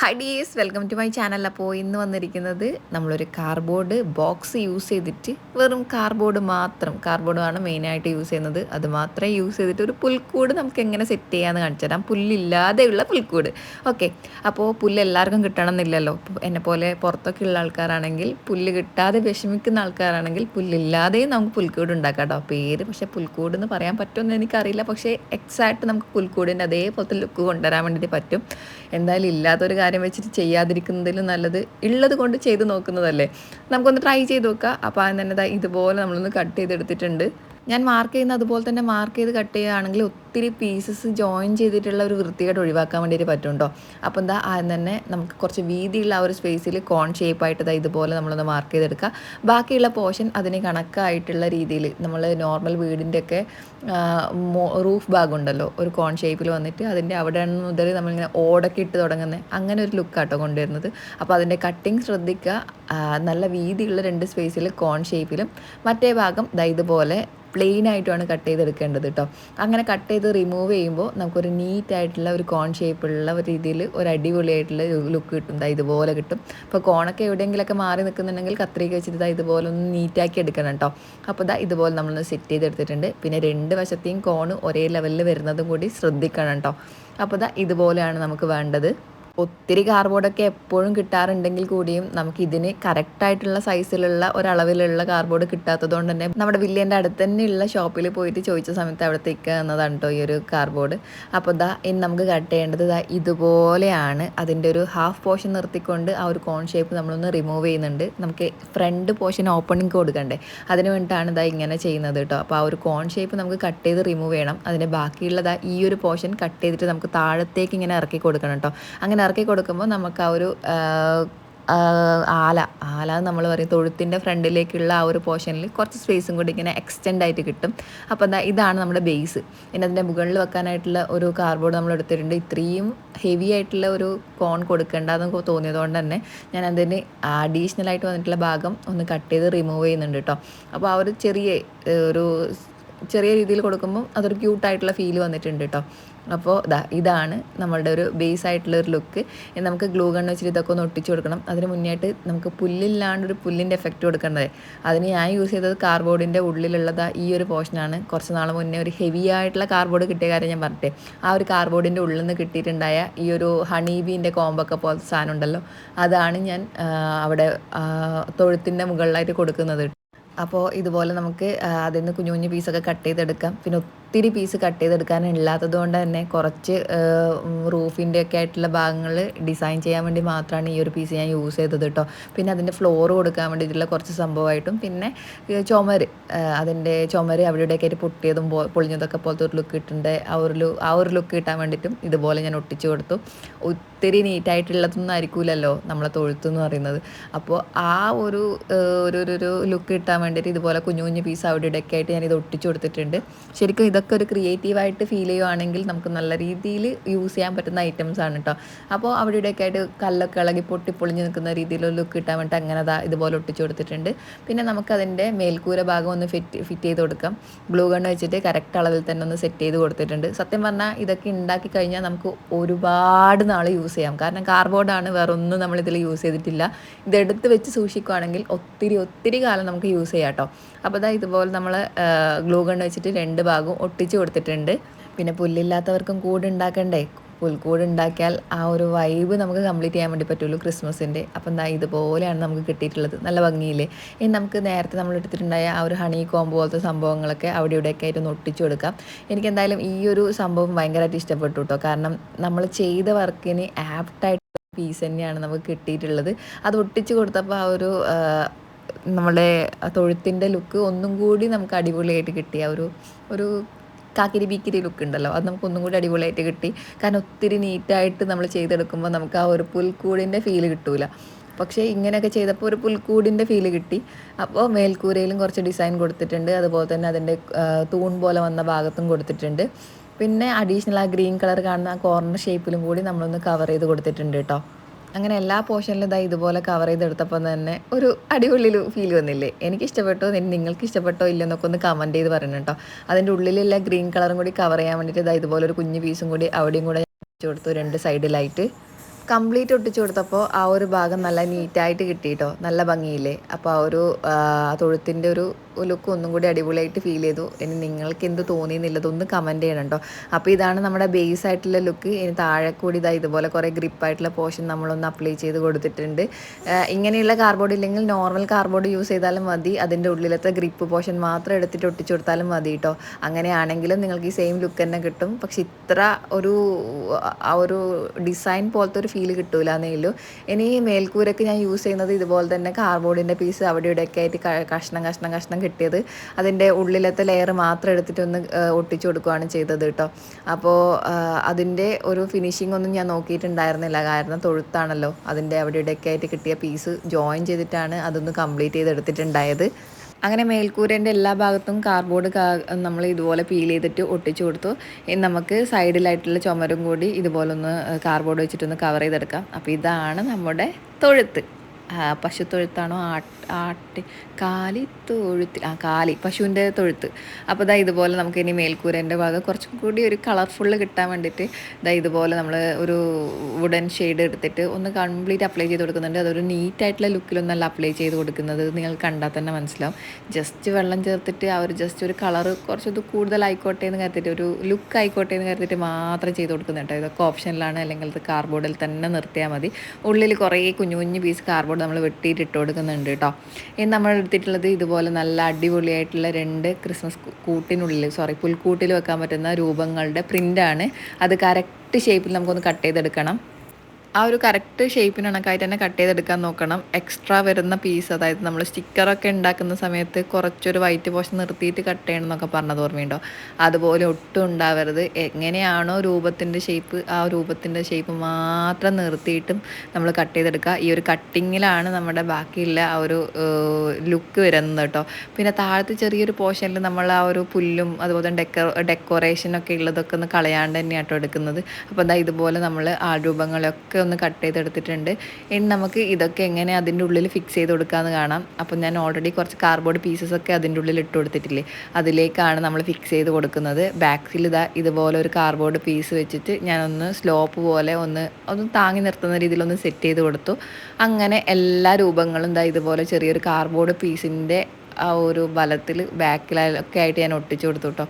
Hi welcome to my channel അപ്പോൾ ഇന്ന് വന്നിരിക്കുന്നത് നമ്മളൊരു കാർബോർഡ് ബോക്സ് യൂസ് ചെയ്തിട്ട് വെറും കാർബോർഡ് മാത്രം. കാർബോർഡാണ് മെയിനായിട്ട് യൂസ് ചെയ്യുന്നത്. അത് മാത്രമേ യൂസ് ചെയ്തിട്ട് ഒരു പുൽക്കൂട് നമുക്ക് എങ്ങനെ സെറ്റ് ചെയ്യാമെന്ന് കാണിച്ചു തരാം. പുല്ലില്ലാതെയുള്ള പുൽക്കൂട്. ഓക്കെ അപ്പോൾ പുല്ല് എല്ലാവർക്കും കിട്ടണമെന്നില്ലല്ലോ. എന്നെ പോലെ പുറത്തൊക്കെ ഉള്ള ആൾക്കാരാണെങ്കിൽ പുല്ല് കിട്ടാതെ വിഷമിക്കുന്ന ആൾക്കാരാണെങ്കിൽ പുല്ലില്ലാതെയും നമുക്ക് പുൽക്കൂട് ഉണ്ടാക്കാം കേട്ടോ പേര് പക്ഷേ പുൽക്കൂട് എന്ന് പറയാൻ പറ്റുമെന്ന് എനിക്കറിയില്ല. പക്ഷേ എക്സാക്ട് നമുക്ക് പുൽക്കൂടിന്റെ അതേപോലത്തെ ലുക്ക് കൊണ്ടുവരാൻ വേണ്ടിയിട്ട് പറ്റും. എന്തായാലും ഇല്ലാത്തൊരു കാര്യം വെച്ചിട്ട് ചെയ്യാതിരിക്കുന്നതിലും നല്ലത് ഉള്ളത് കൊണ്ട് ചെയ്ത് നോക്കുന്നതല്ലേ. നമുക്കൊന്ന് ട്രൈ ചെയ്ത് നോക്കാം. അപ്പോൾ അതിന് തന്നെ ഇതുപോലെ നമ്മളൊന്ന് കട്ട് ചെയ്തെടുത്തിട്ടുണ്ട്. ഞാൻ മാർക്ക് ചെയ്യുന്ന അതുപോലെ തന്നെ മാർക്ക് ചെയ്ത് കട്ട് ചെയ്യുകയാണെങ്കിൽ ഒത്തിരി പീസസ് ജോയിൻ ചെയ്തിട്ടുള്ള ഒരു വൃത്തികേട് ഒഴിവാക്കാൻ വേണ്ടിയിട്ട് പറ്റുണ്ടോ? അപ്പോൾ എന്താ ആദ്യം തന്നെ നമുക്ക് കുറച്ച് വീതിയുള്ള ആ ഒരു സ്പേസിൽ കോൺ ഷേപ്പായിട്ട് ഇതുപോലെ നമ്മളൊന്ന് മാർക്ക് ചെയ്തെടുക്കുക ബാക്കിയുള്ള പോർഷൻ അതിന് കണക്കായിട്ടുള്ള രീതിയിൽ നമ്മൾ നോർമൽ വീടിന്റെയൊക്കെ റൂഫ് ഭാഗം ഉണ്ടല്ലോ ഒരു കോൺ ഷേപ്പിൽ വന്നിട്ട് അതിന്റെ അവിടെ മുതൽ നമ്മളിങ്ങനെ ഓടൊക്കെ ഇട്ട് തുടങ്ങുന്നത് അങ്ങനെ ഒരു ലുക്കാട്ടോ കൊണ്ടുവരുന്നത്. അപ്പോൾ അതിന്റെ കട്ടിങ് ശ്രദ്ധിക്കുക. നല്ല വീതിയുള്ള രണ്ട് സ്പേസിൽ കോൺ ഷേപ്പിലും മറ്റേ ഭാഗം ഇതുപോലെ പ്ലെയിൻ ആയിട്ടുമാണ് കട്ട് ചെയ്തെടുക്കേണ്ടത് കേട്ടോ അങ്ങനെ കട്ട് ചെയ്ത് റിമൂവ് ചെയ്യുമ്പോൾ നമുക്കൊരു നീറ്റ് ആയിട്ടുള്ള ഒരു കോൺ ഷേപ്പുള്ള ഒരു രീതിയിൽ ഒരു അടിപൊളിയായിട്ടുള്ള ലുക്ക് കിട്ടും. ഇതുപോലെ കിട്ടും. അപ്പോൾ കോണൊക്കെ എവിടെയെങ്കിലൊക്കെ മാറി നിൽക്കുന്നുണ്ടെങ്കിൽ കത്രിക വെച്ചിട്ട് ഇതാ ഇതുപോലെ ഒന്ന് നീറ്റാക്കി എടുക്കണം കേട്ടോ അപ്പോൾ ഇതാ ഇതുപോലെ നമ്മളൊന്ന് സെറ്റ് ചെയ്തെടുത്തിട്ടുണ്ട്. പിന്നെ രണ്ട് വശത്തെയും കോണ് ഒരേ ലെവലിൽ വരുന്നതും കൂടി ശ്രദ്ധിക്കണം കേട്ടോ അപ്പോൾ ഇതാ ഇതുപോലെയാണ് നമുക്ക് വേണ്ടത്. ഒത്തിരി കാർബോർഡൊക്കെ എപ്പോഴും കിട്ടാറുണ്ടെങ്കിൽ കൂടിയും നമുക്ക് ഇതിന് കറക്റ്റായിട്ടുള്ള സൈസിലുള്ള ഒരളവിലുള്ള കാർബോർഡ് കിട്ടാത്തത് കൊണ്ട് തന്നെ നമ്മുടെ വില്യന്റെ അടുത്ത് തന്നെയുള്ള ഷോപ്പിൽ പോയിട്ട് ചോദിച്ച സമയത്ത് അവിടത്തേക്ക് എന്നതാണ് കേട്ടോ ഈ ഒരു കാർബോർഡ്. അപ്പോൾ ദാ ഇനി നമുക്ക് കട്ട് ചെയ്യേണ്ടത് ദാ ഇതുപോലെയാണ്. അതിന്റെ ഒരു ഹാഫ് പോർഷൻ നിർത്തിക്കൊണ്ട് ആ ഒരു കോൺ ഷേപ്പ് നമ്മളൊന്ന് റിമൂവ് ചെയ്യുന്നുണ്ട്. നമുക്ക് ഫ്രണ്ട് പോർഷൻ ഓപ്പണിങ് കൊടുക്കണ്ടേ? അതിന് വേണ്ടിയിട്ടാണ് ഇതാ ഇങ്ങനെ ചെയ്യുന്നത് കേട്ടോ അപ്പോൾ ആ ഒരു കോൺ ഷേപ്പ് നമുക്ക് കട്ട് ചെയ്ത് റിമൂവ് ചെയ്യണം. അതിന്റെ ബാക്കിയുള്ളതാ ഈ ഒരു പോർഷൻ കട്ട് ചെയ്തിട്ട് നമുക്ക് താഴത്തേക്ക് ഇങ്ങനെ ഇറക്കി കൊടുക്കണം കേട്ടോ അങ്ങനെ ഇറക്കി കൊടുക്കുമ്പോൾ നമുക്ക് ആ ഒരു ആല ആല നമ്മൾ പറയും തൊഴുത്തിന്റെ ഫ്രണ്ടിലേക്കുള്ള ആ ഒരു പോർഷനിൽ കുറച്ച് സ്പേസും കൂടി ഇങ്ങനെ എക്സ്റ്റെൻഡ് ആയിട്ട് കിട്ടും. അപ്പോൾ എന്താ ഇതാണ് നമ്മുടെ ബേസ് പിന്നെ അതിന്റെ മുകളിൽ വെക്കാനായിട്ടുള്ള ഒരു കാർബോർഡ് നമ്മൾ എടുത്തിട്ടുണ്ട്. ഇത്രയും ഹെവി ആയിട്ടുള്ള ഒരു കോൺ കൊടുക്കേണ്ടതെന്ന് തോന്നിയതുകൊണ്ട് തന്നെ ഞാൻ അതിന് അഡീഷണൽ ആയിട്ട് വന്നിട്ടുള്ള ഭാഗം ഒന്ന് കട്ട് ചെയ്ത് റിമൂവ് ചെയ്യുന്നുണ്ട് കേട്ടോ അപ്പോൾ ആ ഒരു ചെറിയ ഒരു ചെറിയ രീതിയിൽ കൊടുക്കുമ്പോൾ അതൊരു ക്യൂട്ടായിട്ടുള്ള ഫീൽ വന്നിട്ടുണ്ട് കേട്ടോ അപ്പോൾ ഇതാ ഇതാണ് നമ്മളുടെ ഒരു ബേസ് ആയിട്ടുള്ള ഒരു ലുക്ക് നമുക്ക് ഗ്ലൂ ഗൺ വെച്ചിട്ട് ഇതൊക്കെ ഒന്ന് ഒട്ടിച്ചു കൊടുക്കണം. അതിന് മുന്നേയായിട്ട് നമുക്ക് പുല്ലില്ലാണ്ട് ഒരു പുല്ലിന്റെ എഫക്റ്റ് കൊടുക്കേണ്ടത്. അതിന് ഞാൻ യൂസ് ചെയ്തത് കാർബോർഡിന്റെ ഉള്ളിലുള്ളത് ഈ ഒരു പോർഷനാണ് കുറച്ച് നാൾ മുന്നേ ഒരു ഹെവി ആയിട്ടുള്ള കാർബോർഡ് കിട്ടിയ കാര്യം ഞാൻ പറഞ്ഞേ ആ ഒരു കാർബോർഡിന്റെ ഉള്ളിൽ നിന്ന് കിട്ടിയിട്ടുണ്ടായ ഈ ഒരു ഹണി ബീന്റെ കോമ്പൊക്കെ പോലത്തെ സാധനം ഉണ്ടല്ലോ. അതാണ് ഞാൻ അവിടെ തൊഴുത്തിന്റെ മുകളിലായിട്ട് കൊടുക്കുന്നത് അപ്പോൾ ഇതുപോലെ നമുക്ക് അതിൽ നിന്ന് കുഞ്ഞു കുഞ്ഞു പീസൊക്കെ കട്ട് ചെയ്തെടുക്കാം. പിന്നെ ഒത്തിരി പീസ് കട്ട് ചെയ്തെടുക്കാനില്ലാത്തത് കൊണ്ട് തന്നെ കുറച്ച് റൂഫിന്റെ ഒക്കെ ആയിട്ടുള്ള ഭാഗങ്ങൾ ഡിസൈൻ ചെയ്യാൻ വേണ്ടി മാത്രമാണ് ഈ ഒരു പീസ് ഞാൻ യൂസ് ചെയ്തത് കേട്ടോ പിന്നെ അതിന്റെ ഫ്ലോർ കൊടുക്കാൻ വേണ്ടിയിട്ടുള്ള കുറച്ച് സംഭവമായിട്ടും പിന്നെ ചുമര് അതിന്റെ ചുമര് അവിടെയൊക്കെ ആയിട്ട് പൊട്ടിയതും പൊളിഞ്ഞതൊക്കെ പോലത്തെ ഒരു ലുക്ക് കിട്ടുന്നുണ്ട് ആ ഒരു ലു ആ ഒരു ലുക്ക് കിട്ടാൻ വേണ്ടിയിട്ടും ഇതുപോലെ ഞാൻ ഒട്ടിച്ചു കൊടുത്തു. ഒത്തിരി നീറ്റായിട്ടുള്ളതൊന്നും ആയിരിക്കില്ലല്ലോ നമ്മളെ തൊഴുത്തെന്ന് പറയുന്നത്. അപ്പോൾ ആ ഒരു ഒരു ഒരു ലുക്ക് കിട്ടാൻ വേണ്ടിയിട്ട് ഇതുപോലെ കുഞ്ഞു കുഞ്ഞു പീസ് അവിടെ ഇടയ്ക്കായിട്ട് ഞാൻ ഇത് ഒട്ടിച്ചു കൊടുത്തിട്ടുണ്ട്. ശരിക്കും ഇതൊക്കെ ഒരു ക്രിയേറ്റീവായിട്ട് ഫീൽ ചെയ്യുവാണെങ്കിൽ നമുക്ക് നല്ല രീതിയിൽ യൂസ് ചെയ്യാൻ പറ്റുന്ന ഐറ്റംസ് ആണ് കേട്ടോ അപ്പോൾ അവിടെ ഇവിടെയൊക്കെ ആയിട്ട് കല്ലൊക്കെ ഇളകി പൊട്ടി പൊളിഞ്ഞ് നിൽക്കുന്ന രീതിയിലുള്ള ലുക്ക് കിട്ടാൻ വേണ്ടി അങ്ങനെ ഇതുപോലെ ഒട്ടിച്ചു കൊടുത്തിട്ടുണ്ട്. പിന്നെ നമുക്കതിന്റെ മേൽക്കൂര ഭാഗം ഒന്ന് ഫിറ്റ് ഫിറ്റ് ചെയ്ത് കൊടുക്കാം. ഗ്ലൂ ഗണ്ണ് വെച്ചിട്ട് കറക്റ്റ് അളവിൽ തന്നെ ഒന്ന് സെറ്റ് ചെയ്ത് കൊടുത്തിട്ടുണ്ട്. സത്യം പറഞ്ഞാൽ ഇതൊക്കെ ഉണ്ടാക്കി കഴിഞ്ഞാൽ നമുക്ക് ഒരുപാട് നാൾ യൂസ് ചെയ്യാം. കാരണം കാർബോർഡാണ് വേറെ ഒന്നും നമ്മളിതിൽ യൂസ് ചെയ്തിട്ടില്ല. ഇതെടുത്ത് വെച്ച് സൂക്ഷിക്കുകയാണെങ്കിൽ ഒത്തിരി ഒത്തിരി കാലം നമുക്ക് യൂസ് ചെയ്യാം കേട്ടോ അപ്പോൾ ഇതാ ഇതുപോലെ നമ്മൾ ഗ്ലൂ ഗണ്ണ് വെച്ചിട്ട് രണ്ട് ഭാഗവും ഒട്ടിച്ച് കൊടുത്തിട്ടുണ്ട്. പിന്നെ പുല്ലില്ലാത്തവർക്കും കൂട് ഉണ്ടാക്കണ്ടേ? പുൽക്കൂട് ഉണ്ടാക്കിയാൽ ആ ഒരു വൈബ് നമുക്ക് കംപ്ലീറ്റ് ചെയ്യാൻ വേണ്ടി പറ്റുള്ളൂ ക്രിസ്മസിന്റെ അപ്പം എന്താ ഇതുപോലെയാണ് നമുക്ക് കിട്ടിയിട്ടുള്ളത്. നല്ല ഭംഗിയില്ലേ? ഇനി നമുക്ക് നേരത്തെ നമ്മൾ എടുത്തിട്ടുണ്ടായ ആ ഒരു ഹണി കോംബ് പോലത്തെ സംഭവങ്ങളൊക്കെ അവിടെ ഇവിടെയൊക്കെ ആയിട്ട് ഒട്ടിച്ചു കൊടുക്കാം. എനിക്ക് എന്തായാലും ഈ ഒരു സംഭവം ഭയങ്കരമായിട്ട് ഇഷ്ടപ്പെട്ടു കേട്ടോ കാരണം നമ്മൾ ചെയ്ത വർക്കിന് ആപ്റ്റായിട്ട് പീസ് തന്നെയാണ് നമുക്ക് കിട്ടിയിട്ടുള്ളത്. അത് ഒട്ടിച്ചു കൊടുത്തപ്പോൾ ആ ഒരു നമ്മുടെ തൊഴുത്തിന്റെ ലുക്ക് ഒന്നും കൂടി നമുക്ക് അടിപൊളിയായിട്ട് കിട്ടിയ ഒരു ഒരു കാക്കിരി ബീക്കിരി ലുക്ക് ഉണ്ടല്ലോ അത് നമുക്ക് ഒന്നും കൂടി അടിപൊളിയായിട്ട് കിട്ടി. കാരണം ഒത്തിരി നീറ്റായിട്ട് നമ്മൾ ചെയ്തെടുക്കുമ്പോൾ നമുക്ക് ആ ഒരു പുൽക്കൂടിന്റെ ഫീൽ കിട്ടൂല. പക്ഷേ ഇങ്ങനെയൊക്കെ ചെയ്തപ്പോൾ ഒരു പുൽക്കൂടിന്റെ ഫീൽ കിട്ടി. അപ്പോൾ മേൽക്കൂരയിലും കുറച്ച് ഡിസൈൻ കൊടുത്തിട്ടുണ്ട്. അതുപോലെ തന്നെ അതിന്റെ തൂൺ പോലെ വന്ന ഭാഗത്തും കൊടുത്തിട്ടുണ്ട്. പിന്നെ അഡീഷണൽ ആ ഗ്രീൻ കളർ കാണുന്ന ആ കോർണർ ഷേപ്പിലും കൂടി നമ്മളൊന്ന് കവർ ചെയ്ത് കൊടുത്തിട്ടുണ്ട് കേട്ടോ. അങ്ങനെ എല്ലാ പോർഷനിലും ഇതാ ഇതുപോലെ കവർ ചെയ്തെടുത്തപ്പോൾ തന്നെ ഒരു അടിപൊളി ഫീൽ വന്നില്ലേ? എനിക്ക് ഇഷ്ടപ്പെട്ടോ നിങ്ങൾക്ക് ഇഷ്ടപ്പെട്ടോ ഇല്ലെന്നൊക്കെ ഒന്ന് കമന്റ് ചെയ്ത് പറയണം കേട്ടോ അതിന്റെ ഉള്ളിലെല്ലാം ഗ്രീൻ കളറും കൂടി കവർ ചെയ്യാൻ വേണ്ടിയിട്ട് ഇതാ ഇതുപോലെ ഒരു കുഞ്ഞു പീസും കൂടി അവിടെയും കൂടെ കൊടുത്തു രണ്ട് സൈഡിലായിട്ട് കംപ്ലീറ്റ് ഒട്ടിച്ചു കൊടുത്തപ്പോൾ ആ ഒരു ഭാഗം നല്ല നീറ്റായിട്ട് കിട്ടിയിട്ടോ നല്ല ഭംഗിയില്ലേ? അപ്പോൾ ആ ഒരു തൊഴുത്തിന്റെ ഒരു ലുക്ക് ഒന്നും കൂടി അടിപൊളിയായിട്ട് ഫീൽ ചെയ്തു. ഇനി നിങ്ങൾക്ക് എന്ത് തോന്നിയെന്നുള്ളത് ഒന്ന് കമന്റ് ചെയ്യണം അപ്പോൾ ഇതാണ് നമ്മുടെ ബേസ് ആയിട്ടുള്ള ലുക്ക് ഇനി താഴെ കൂടി ഇതാ ഇതുപോലെ കുറേ ഗ്രിപ്പായിട്ടുള്ള പോർഷൻ നമ്മളൊന്ന് അപ്ലൈ ചെയ്ത് കൊടുത്തിട്ടുണ്ട്. ഇങ്ങനെയുള്ള കാർബോർഡ് ഇല്ലെങ്കിൽ നോർമൽ കാർബോർഡ് യൂസ് ചെയ്താലും മതി. അതിന്റെ ഉള്ളിലത്തെ ഗ്രിപ്പ് പോർഷൻ മാത്രം എടുത്തിട്ട് ഒട്ടിച്ചു കൊടുത്താലും മതി കേട്ടോ അങ്ങനെയാണെങ്കിലും നിങ്ങൾക്ക് ഈ സെയിം ലുക്ക് തന്നെ കിട്ടും. പക്ഷെ ഇത്ര ഒരു ആ ഒരു ഡിസൈൻ പോലത്തെ ഒരു ഫീൽ കിട്ടൂല എന്നേയുള്ളൂ ഇനി മേൽക്കൂരൊക്കെ ഞാൻ യൂസ് ചെയ്യുന്നത് ഇതുപോലെ തന്നെ കാർബോർഡിന്റെ പീസ് അവിടെ ഇവിടെയൊക്കെ ആയിട്ട് കഷ്ണം കഷ്ണം കഷ്ണം കിട്ടിയത്. അതിന്റെ ഉള്ളിലത്തെ ലെയർ മാത്രം എടുത്തിട്ട് ഒന്ന് ഒട്ടിച്ചു കൊടുക്കുകയാണ് ചെയ്തത് കേട്ടോ. അപ്പോൾ അതിന്റെ ഒരു ഫിനിഷിംഗ് ഒന്നും ഞാൻ നോക്കിയിട്ടുണ്ടായിരുന്നില്ല. കാരണം തൊഴുത്താണല്ലോ. അതിന്റെ അവിടെ ഇവിടെയൊക്കെ ആയിട്ട് കിട്ടിയ പീസ് ജോയിൻ ചെയ്തിട്ടാണ് അതൊന്ന് കംപ്ലീറ്റ് ചെയ്തെടുത്തിട്ടുണ്ടായത്. അങ്ങനെ മേൽക്കൂരേന്റെ എല്ലാ ഭാഗത്തും കാർഡ്ബോർഡ് നമ്മൾ ഇതുപോലെ പീൽ ചെയ്തിട്ട് ഒട്ടിച്ചു കൊടുത്തു. നമുക്ക് സൈഡിലായിട്ടുള്ള ചുമരും കൂടി ഇതുപോലൊന്ന് കാർഡ്ബോർഡ് വെച്ചിട്ടൊന്ന് കവർ ചെയ്തെടുക്കാം. അപ്പോൾ ഇതാണ് നമ്മുടെ തൊഴുത്ത്. പശു തൊഴുത്താണോ? ആട്ട് കാലി തൊഴുത്തിൽ ആ കാലി പശുവിന്റെ തൊഴുത്ത്. അപ്പോൾ ഇതാ ഇതുപോലെ നമുക്ക് ഇനി മേൽക്കൂരേന്റെ ഭാഗം കുറച്ചും കൂടി ഒരു കളർഫുള്ള് കിട്ടാൻ വേണ്ടിയിട്ട് ഇതാ ഇതുപോലെ നമ്മൾ ഒരു വുഡൻ ഷെയ്ഡ് എടുത്തിട്ട് ഒന്ന് കംപ്ലീറ്റ് അപ്ലൈ ചെയ്ത് കൊടുക്കുന്നുണ്ട്. അതൊരു നീറ്റായിട്ടുള്ള ലുക്കിലൊന്നല്ല അപ്ലൈ ചെയ്ത് കൊടുക്കുന്നത്. നിങ്ങൾ കണ്ടാൽ തന്നെ മനസ്സിലാവും. ജസ്റ്റ് വെള്ളം ചേർത്തിട്ട് ആ ഒരു ജസ്റ്റ് ഒരു കളർ കുറച്ചത് കൂടുതലായിക്കോട്ടെ എന്ന് കരുതിയിട്ട് ഒരു ലുക്ക് ആയിക്കോട്ടെ എന്ന് കരുതിയിട്ട് മാത്രം ചെയ്ത് കൊടുക്കുന്നുണ്ട് ഇതൊക്കെ ഓപ്ഷനിലാണ്. അല്ലെങ്കിൽ അത് കാർബോർഡിൽ തന്നെ നിർത്തിയാൽ മതി. ഉള്ളിൽ കുറേ കുഞ്ഞു കുഞ്ഞു പീസ് കാർബോർഡ് നമ്മൾ വെട്ടിയിട്ട് ഇട്ട് കൊടുക്കുന്നുണ്ട് കേട്ടോ. ഇനി നമ്മൾ എടുത്തിട്ടുള്ളത് ഇതുപോലെ നല്ല അടിപൊളിയായിട്ടുള്ള രണ്ട് ക്രിസ്മസ് കൂട്ടിനുള്ളിൽ സോറി പുൽക്കൂട്ടിൽ വെക്കാൻ പറ്റുന്ന രൂപങ്ങളുടെ പ്രിന്റാണ് അത് കറക്റ്റ് ഷേപ്പിൽ നമുക്കൊന്ന് കട്ട് ചെയ്തെടുക്കണം. ആ ഒരു കറക്റ്റ് ഷേപ്പിന് കണക്കായിട്ട് തന്നെ കട്ട് ചെയ്തെടുക്കാൻ നോക്കണം. എക്സ്ട്രാ വരുന്ന പീസ് അതായത് നമ്മൾ സ്റ്റിക്കറൊക്കെ ഉണ്ടാക്കുന്ന സമയത്ത് കുറച്ചൊരു വൈറ്റ് പോഷൻ നിർത്തിയിട്ട് കട്ട് ചെയ്യണം എന്നൊക്കെ പറഞ്ഞത് ഓർമ്മയുണ്ടോ? അതുപോലെ ഒട്ടും ഉണ്ടാവരുത്. എങ്ങനെയാണോ രൂപത്തിന്റെ ഷേപ്പ് ആ രൂപത്തിന്റെ ഷേപ്പ് മാത്രം നിർത്തിയിട്ടും നമ്മൾ കട്ട് ചെയ്തെടുക്കുക. ഈ ഒരു കട്ടിങ്ങിലാണ് നമ്മുടെ ബാക്കിയുള്ള ആ ഒരു ലുക്ക് വരുന്നത് കേട്ടോ. പിന്നെ താഴത്ത് ചെറിയൊരു പോർഷനിൽ നമ്മൾ ആ ഒരു പുല്ലും അതുപോലെ ഡെക്കോ ഡെക്കറേഷനൊക്കെ ഉള്ളതൊക്കെ ഒന്ന് കളയാണ്ട് തന്നെയാട്ടോ എടുക്കുന്നത്. അപ്പോൾ എന്താ ഇതുപോലെ നമ്മൾ ആ രൂപങ്ങളൊക്കെ ഒന്ന് കട്ട് ചെയ്തെടുത്തിട്ടുണ്ട്. ഇനി നമുക്ക് ഇതൊക്കെ എങ്ങനെ അതിന്റെ ഉള്ളിൽ ഫിക്സ് ചെയ്ത് കൊടുക്കാമെന്ന് കാണാം. അപ്പോൾ ഞാൻ ഓൾറെഡി കുറച്ച് കാർഡ്ബോർഡ് പീസസ് ഒക്കെ അതിന്റെ ഉള്ളിൽ ഇട്ട് കൊടുത്തിട്ടില്ലേ? അതിലേക്കാണ് നമ്മൾ ഫിക്സ് ചെയ്ത് കൊടുക്കുന്നത്. ബാക്കിൽ ഇതാ ഇതുപോലെ ഒരു കാർഡ്ബോർഡ് പീസ് വെച്ചിട്ട് ഞാനൊന്ന് സ്ലോപ്പ് പോലെ ഒന്ന് ഒന്ന് താങ്ങി നിർത്തുന്ന രീതിയിലൊന്ന് സെറ്റ് ചെയ്ത് കൊടുത്തു. അങ്ങനെ എല്ലാ രൂപങ്ങളും ഇതാ ഇതുപോലെ ചെറിയൊരു കാർഡ്ബോർഡ് പീസിന്റെ ആ ഒരു ബലത്തിൽ ബാക്കിലൊക്കെ ആയിട്ട് ഞാൻ ഒട്ടിച്ചു കൊടുത്തു കേട്ടോ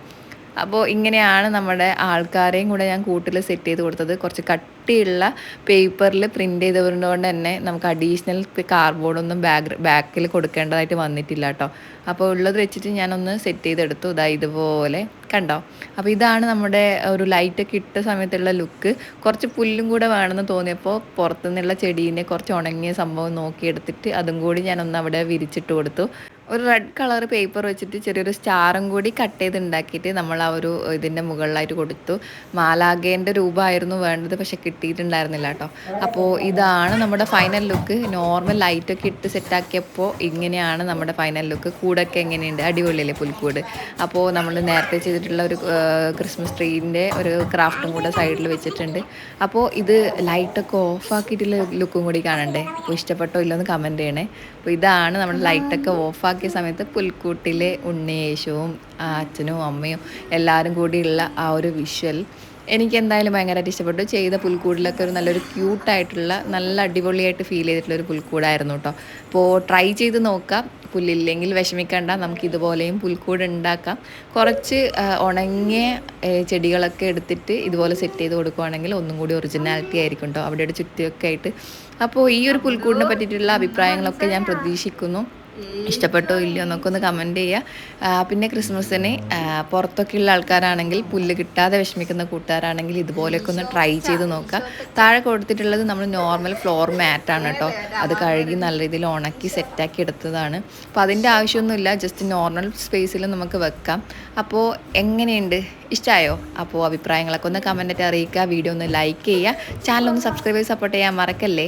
അപ്പോൾ ഇങ്ങനെയാണ് നമ്മുടെ ആൾക്കാരെയും കൂടെ ഞാൻ കൂട്ടിൽ സെറ്റ് ചെയ്ത് കൊടുത്തത്. കുറച്ച് കട്ടിയുള്ള പേപ്പറിൽ പ്രിന്റ് ചെയ്തതുകൊണ്ട് തന്നെ നമുക്ക് അഡീഷണൽ കാർഡ്ബോർഡൊന്നും ബാക്ക് ബാക്കിൽ കൊടുക്കേണ്ടതായിട്ട് വന്നിട്ടില്ല കേട്ടോ. അപ്പോൾ ഉള്ളത് വെച്ചിട്ട് ഞാനൊന്ന് സെറ്റ് ചെയ്തെടുത്തു. ഇതാ ഇതുപോലെ കണ്ടോ? അപ്പോൾ ഇതാണ് നമ്മുടെ ഒരു ലൈറ്റൊക്കെ ഇട്ട സമയത്തുള്ള ലുക്ക് കുറച്ച് പുല്ലും കൂടെ വേണമെന്ന് തോന്നിയപ്പോൾ പുറത്തുനിന്നുള്ള ചെടീനെ കുറച്ച് ഉണങ്ങിയ സംഭവം നോക്കിയെടുത്തിട്ട് അതും കൂടി ഞാനൊന്ന് അവിടെ വിരിച്ചിട്ട് കൊടുത്തു. ഒരു റെഡ് കളർ പേപ്പർ വെച്ചിട്ട് ചെറിയൊരു സ്റ്റാറും കൂടി കട്ട് ചെയ്ത് ഉണ്ടാക്കിയിട്ട് നമ്മൾ ആ ഒരു ഇതിന്റെ മുകളിലായിട്ട് കൊടുത്തു. മാലാഗേന്റെ രൂപമായിരുന്നു വേണ്ടത് പക്ഷെ കിട്ടിയിട്ടുണ്ടായിരുന്നില്ല കേട്ടോ. അപ്പോൾ ഇതാണ് നമ്മുടെ ഫൈനൽ ലുക്ക് നോർമൽ ലൈറ്റൊക്കെ ഇട്ട് സെറ്റാക്കിയപ്പോൾ ഇങ്ങനെയാണ് നമ്മുടെ ഫൈനൽ ലുക്ക് കൂടൊക്കെ എങ്ങനെയുണ്ട്? അടിപൊളിയല്ലേ പുൽക്കൂട്? അപ്പോൾ നമ്മൾ നേരത്തെ ചെയ്തിട്ടുള്ള ഒരു ക്രിസ്മസ് ട്രീന്റെ ഒരു ക്രാഫ്റ്റും കൂടെ സൈഡിൽ വെച്ചിട്ടുണ്ട്. അപ്പോൾ ഇത് ലൈറ്റൊക്കെ ഓഫാക്കിയിട്ടുള്ള ലുക്കും കൂടി കാണണ്ടേ? അപ്പോൾ ഇഷ്ടപ്പെട്ടോ ഇല്ലെന്ന് കമന്റ് ചെയ്യണേ. അപ്പോൾ ഇതാണ് നമ്മുടെ ലൈറ്റൊക്കെ ഓഫാക്കിയ സമയത്ത് പുൽക്കൂട്ടിലെ ഉണ്ണിയേശുവും അച്ഛനും അമ്മയും എല്ലാവരും കൂടിയുള്ള ആ ഒരു വിഷ്വൽ എനിക്ക് എന്തായാലും ഭയങ്കരമായിട്ട് ഇഷ്ടപ്പെട്ടു. ചെയ്ത പുൽക്കൂടിലൊക്കെ ഒരു നല്ലൊരു ക്യൂട്ടായിട്ടുള്ള നല്ല അടിപൊളിയായിട്ട് ഫീൽ ചെയ്തിട്ടുള്ള ഒരു പുൽക്കൂടായിരുന്നു കേട്ടോ. അപ്പോൾ ട്രൈ ചെയ്ത് നോക്കാം. പുല്ലില്ലെങ്കിൽ വിഷമിക്കണ്ട. നമുക്ക് ഇതുപോലെയും പുൽക്കൂട് ഉണ്ടാക്കാം. കുറച്ച് ഉണങ്ങിയ ചെടികളൊക്കെ എടുത്തിട്ട് ഇതുപോലെ സെറ്റ് ചെയ്ത് കൊടുക്കുവാണെങ്കിൽ ഒന്നും കൂടി ഒറിജിനാലിറ്റി ആയിരിക്കും കേട്ടോ. അവിടെ ചുറ്റിയൊക്കെ ആയിട്ട്. അപ്പോൾ ഈ ഒരു പുൽക്കൂടിനെ പറ്റിയിട്ടുള്ള അഭിപ്രായങ്ങളൊക്കെ ഞാൻ പ്രതീക്ഷിക്കുന്നു. ഇഷ്ടപ്പെട്ടോ ഇല്ലയോ എന്നൊക്കെ ഒന്ന് കമന്റ് ചെയ്യുക പിന്നെ ക്രിസ്മസിന് പുറത്തൊക്കെയുള്ള ആൾക്കാരാണെങ്കിൽ പുല്ല് കിട്ടാതെ വിഷമിക്കുന്ന കൂട്ടുകാരാണെങ്കിൽ ഇതുപോലെയൊക്കെ ഒന്ന് ട്രൈ ചെയ്ത് നോക്കുക. താഴെ കൊടുത്തിട്ടുള്ളത് നമ്മൾ നോർമൽ ഫ്ലോർ മാറ്റാണ് കേട്ടോ. അത് കഴുകി നല്ല രീതിയിൽ ഉണക്കി സെറ്റാക്കി എടുത്തതാണ്. അപ്പോൾ അതിന്റെ ആവശ്യമൊന്നുമില്ല ജസ്റ്റ് നോർമൽ സ്പേസിൽ നമുക്ക് വെക്കാം. അപ്പോൾ എങ്ങനെയുണ്ട്? ഇഷ്ടമായോ അപ്പോൾ അഭിപ്രായങ്ങളൊക്കെ ഒന്ന് കമന്റായിട്ട് അറിയിക്കുക. വീഡിയോ ഒന്ന് ലൈക്ക് ചെയ്യുക. ചാനൽ ഒന്ന് സബ്സ്ക്രൈബ് ചെയ്ത് സപ്പോർട്ട് ചെയ്യാൻ മറക്കല്ലേ?